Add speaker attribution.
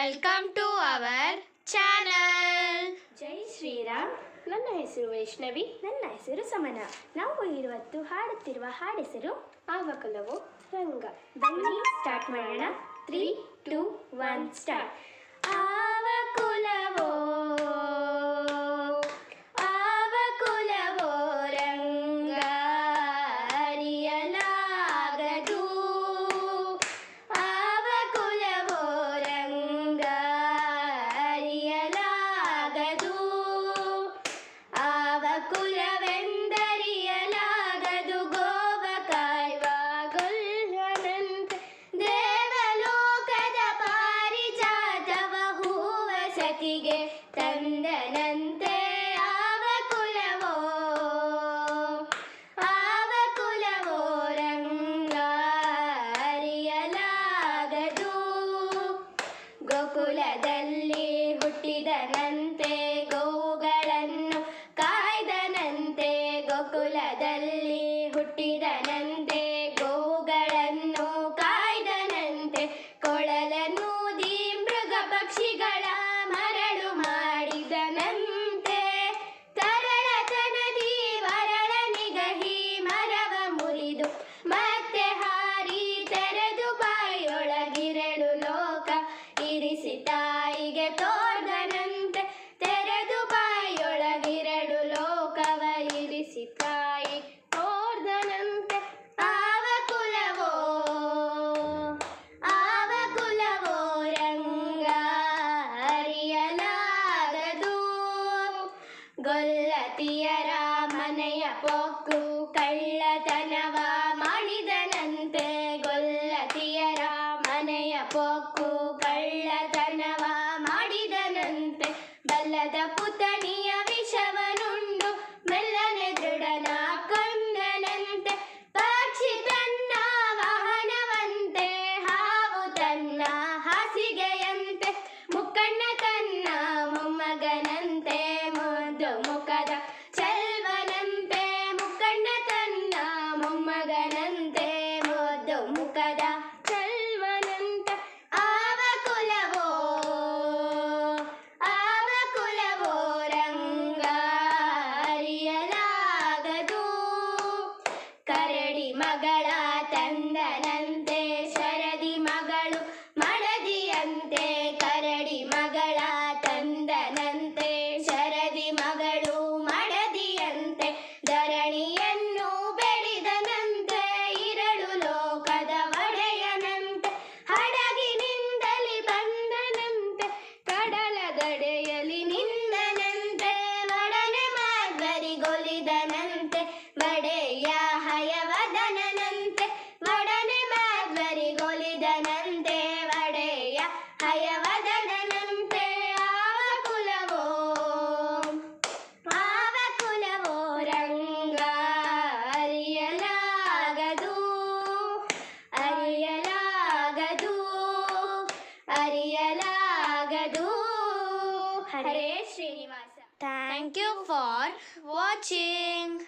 Speaker 1: Welcome to our channel
Speaker 2: ಜೈ ಶ್ರೀರಾಮ್. ನನ್ನ ಹೆಸರು ವೈಷ್ಣವಿ. ನನ್ನ ಹೆಸರು ಸಮನ. ನಾವು ಇವತ್ತು ಹಾಡುತ್ತಿರುವ ಹಾಡೆಸರು ಆವಕಲವು ರಂಗ. ಬನ್ನಿ ಸ್ಟಾರ್ಟ್ ಮಾಡೋಣ. ತ್ರೀ ಟೂ ಒನ್ ಸ್ಟಾರ್ಟ್ ಆವಕುಲವೋ ಆವಕುಲವೋ ರಂಗ ಅರಿಯಲಾಗದು ಆವಕುಲವೋ ರಂಗ ಅರಿಯಲಾಗದು ಆವ ಕುಲವೆಂದರಿಯಲಾಗದು ಗೋವ ಕಾಯ್ವ ಗೊಲ್ಲನಂತೆ ದೇವಲೋಕದ ಪಾರಿಜಾತವ ಹೂವ ಸತಿಗೆ ತಂದನಂತೆ ಆವ ಕುಲವೋ ಆವ ಕುಲವೋ ರಂಗ ಗೋಕುಲದಲ್ಲಿ ಹುಟ್ಟಿದನಂತೆ ಗೋವುಗಳನ್ನು ಕಾಯ್ದನಂತೆ. ಗೋಕುಲದಲ್ಲಿ ಹುಟ್ಟಿದನಂತೆ ಇರಿಸಿ ತಾಯಿಗೆ ತೋರ್ದನಂತೆ ತೆರೆದು ಬಾಯೊಳಗಿರಡು ಲೋಕವ ಇರಿಸಿ ತಾಯಿ ತೋರ್ದನಂತೆ ಆವ ಕುಲವೋ ಆವ ಕುಲವೋ ರಂಗ ಅರಿಯಲಾಗದು ಗೊಲ್ಲತಿಯರ ಮನೆಯ ಪೊಕ್ಕು ಕಳ್ಳತನವ ಮಾಡಿದನಂತೆ ಗೊಲ್ಲತಿಯರ ಮನೆಯ ಪೊಕ್ಕು Srinivasa.
Speaker 1: Thank you for watching.